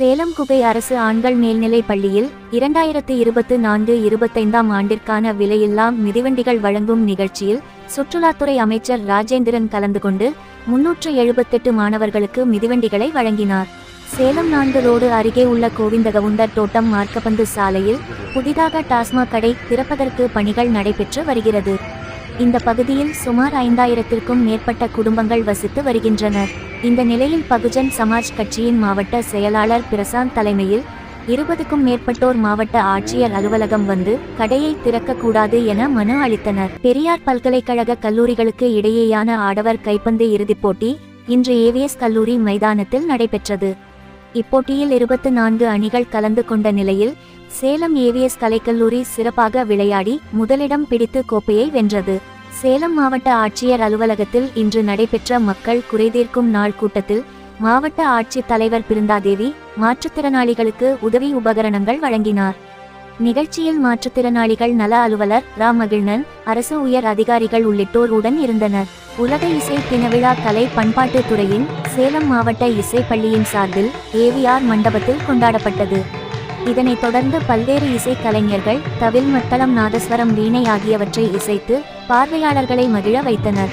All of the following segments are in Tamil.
சேலம் குகை அரசு ஆண்கள் மேல்நிலைப் பள்ளியில் இரண்டாயிரத்து இருபத்து நான்கு இருபத்தைந்தாம் ஆண்டிற்கான விலையில்லா மிதிவண்டிகள் வழங்கும் நிகழ்ச்சியில் சுற்றுலாத்துறை அமைச்சர் ராஜேந்திரன் கலந்து கொண்டு முன்னூற்று எழுபத்தெட்டு மாணவர்களுக்கு மிதிவண்டிகளை வழங்கினார். சேலம் நான்கு ரோடு அருகே உள்ள கோவிந்தகவுண்டர் தோட்டம் மார்க்கப்பந்து சாலையில் புதிதாக டாஸ்மாக் கடை திறப்பதற்கு பணிகள் நடைபெற்று வருகிறது. இந்த பகுதியில் சுமார் ஐந்தாயிரத்திற்கும் மேற்பட்ட குடும்பங்கள் வசித்து வருகின்றனர். இந்த நிலையில் பகுஜன் சமாஜ் கட்சியின் மாவட்ட செயலாளர் பிரசாந்த் தலைமையில் இருபதுக்கும் மேற்பட்டோர் மாவட்ட ஆட்சியர் அலுவலகம் வந்து கடையை திறக்கக்கூடாது என மனு அளித்தனர். பெரியார் பல்கலைக்கழக கல்லூரிகளுக்கு இடையேயான ஆடவர் கைப்பந்து இறுதிப் போட்டி இன்று ஏவிஎஸ் கல்லூரி மைதானத்தில் நடைபெற்றது. இப்போட்டியில் இருபத்து நான்கு அணிகள் கலந்து கொண்ட நிலையில் சேலம் ஏவிஎஸ் கலைக்கல்லூரி சிறப்பாக விளையாடி முதலிடம் பிடித்து கோப்பையை வென்றது. சேலம் மாவட்ட ஆட்சியர் அலுவலகத்தில் இன்று நடைபெற்ற மக்கள் குறைதீர்க்கும் நாள் கூட்டத்தில் மாவட்ட ஆட்சித் தலைவர் பிருந்தாதேவி மாற்றுத்திறனாளிகளுக்கு உதவி உபகரணங்கள் வழங்கினார். நிகழ்ச்சியில் மாற்றுத்திறனாளிகள் நல அலுவலர் ரா மகிழ்நன் அரசு உயர் அதிகாரிகள் உள்ளிட்டோர் உடன் இருந்தனர். உலக இசை தினவிழா கலை பண்பாட்டுத் துறையின் சேலம் மாவட்ட இசை பள்ளியின் சார்பில் ஏவிஆர் மண்டபத்தில் கொண்டாடப்பட்டது. இதனைத் தொடர்ந்து பல்வேறு இசை கலைஞர்கள் தவில் மத்தளம் நாதஸ்வரம் வீணை ஆகியவற்றை இசைத்து பார்வையாளர்களை மகிழ வைத்தனர்.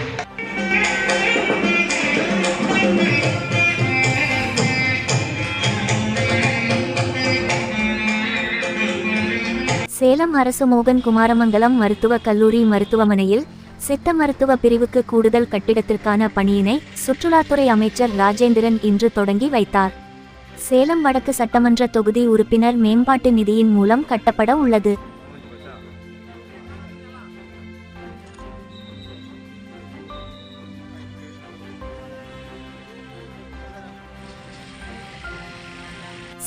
சேலம் அரசு மோகன் குமாரமங்கலம் மருத்துவக் கல்லூரி மருத்துவமனையில் சித்த மருத்துவ பிரிவுக்கு கூடுதல் கட்டிடத்திற்கான பணியினை சுற்றுலாத்துறை அமைச்சர் ராஜேந்திரன் இன்று தொடங்கி வைத்தார். சேலம் வடக்கு சட்டமன்ற தொகுதி உறுப்பினர் மேம்பாட்டு நிதியின் மூலம் கட்டப்பட உள்ளது.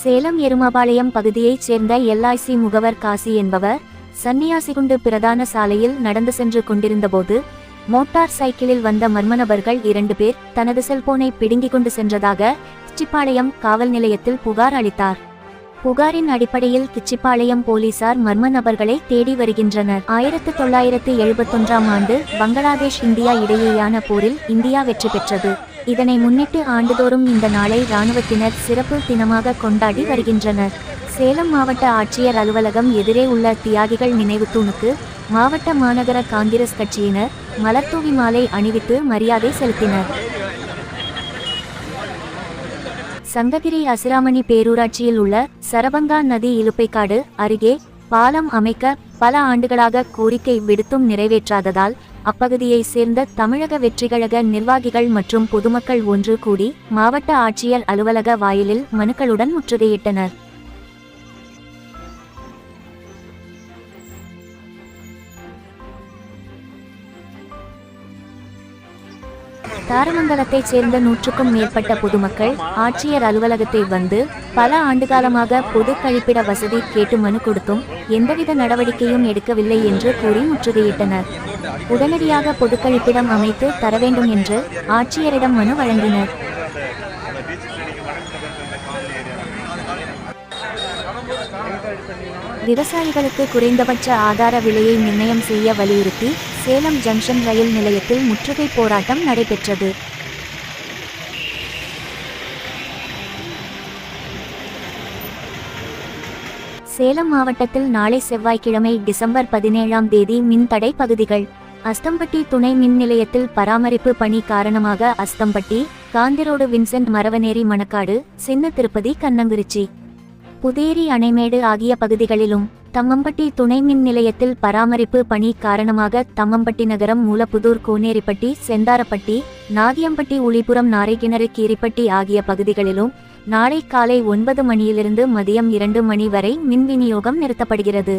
சேலம் எருமபாளையம் பகுதியைச் சேர்ந்த எல்ஐசி முகவர் காசி என்பவர் சன்னியாசிகுண்டு பிரதான சாலையில் நடந்து சென்று கொண்டிருந்தபோது மோட்டார் சைக்கிளில் வந்த மர்ம நபர்கள் இரண்டு பேர் தனது செல்போனை பிடுங்கிக் கொண்டு சென்றதாக கிச்சிப்பாளையம் காவல் நிலையத்தில் புகார் அளித்தார். புகாரின் அடிப்படையில் கிச்சிப்பாளையம் போலீசார் மர்ம நபர்களை தேடி வருகின்றனர். ஆயிரத்து தொள்ளாயிரத்து எழுபத்தொன்றாம் ஆண்டு பங்களாதேஷ் இந்தியா இடையேயான போரில் இந்தியா வெற்றி பெற்றது. இதனை முன்னிட்டு ஆண்டுதோறும் இந்த நாளை இராணுவத்தினர் சிறப்பு தினமாக கொண்டாடி வருகின்றனர். சேலம் மாவட்ட ஆட்சியர் அலுவலகம் எதிரே உள்ள தியாகிகள் நினைவு தூணுக்கு மாவட்ட மாநகர காங்கிரஸ் கட்சியினர் மலர்தூவி மாலை அணிவித்து மரியாதை செலுத்தினர். சங்ககிரி அசிராமணி பேரூராட்சியில் உள்ள சரபங்கா நதி இலுப்பைக்காடு அருகே பாலம் அமைக்க பல ஆண்டுகளாக கோரிக்கை விடுத்தும் நிறைவேற்றாததால் அப்பகுதியை சேர்ந்த தமிழக வெற்றிகழக நிர்வாகிகள் மற்றும் பொதுமக்கள் ஒன்று கூடி மாவட்ட ஆட்சியர் அலுவலக வாயிலில் மனுக்களுடன் முற்றுகையிட்டனர். தாரமங்கலத்தைச் சேர்ந்த நூற்றுக்கும் மேற்பட்ட பொதுமக்கள் ஆட்சியர் அலுவலகத்தை வந்து பல ஆண்டுகாலமாக பொது கழிப்பிட வசதி கேட்டு மனு கொடுத்தும் எந்தவித நடவடிக்கையும் எடுக்கவில்லை என்று கூறி முற்றுகையிட்டனர். உடனடியாக பொது கழிப்பிடம் அமைத்து தர வேண்டும் என்று ஆட்சியரிடம் மனு வழங்கினர். விவசாயிகளுக்கு குறைந்தபட்ச ஆதார விலையை நிர்ணயம் செய்ய வலியுறுத்தி சேலம் ஜங்ஷன் ரயில் நிலையத்தில் முற்றுகை போராட்டம் நடைபெற்றது. சேலம் மாவட்டத்தில் நாளை செவ்வாய்க்கிழமை டிசம்பர் பதினேழாம் தேதி மின்தடை பகுதிகள். அஸ்தம்பட்டி துணை மின் நிலையத்தில் பராமரிப்பு பணி காரணமாக அஸ்தம்பட்டி காந்திரோடு வின்சென்ட் மரவநேரி மணக்காடு சின்ன திருப்பதி கண்ணங்குறிச்சி. புதேரி அணைமேடு ஆகிய பகுதிகளிலும் தம்மம்பட்டி துணை மின் நிலையத்தில் பராமரிப்பு பணி காரணமாக தம்மம்பட்டி நகரம் மூலப்புதூர் கோனேரிப்பட்டி செந்தாரப்பட்டி நாகியம்பட்டி உளிபுரம் நாரைக்கிணறு கீரிப்பட்டி ஆகிய பகுதிகளிலும் நாளை காலை ஒன்பது மணியிலிருந்து மதியம் இரண்டு மணி வரை மின் விநியோகம் நிறுத்தப்படுகிறது.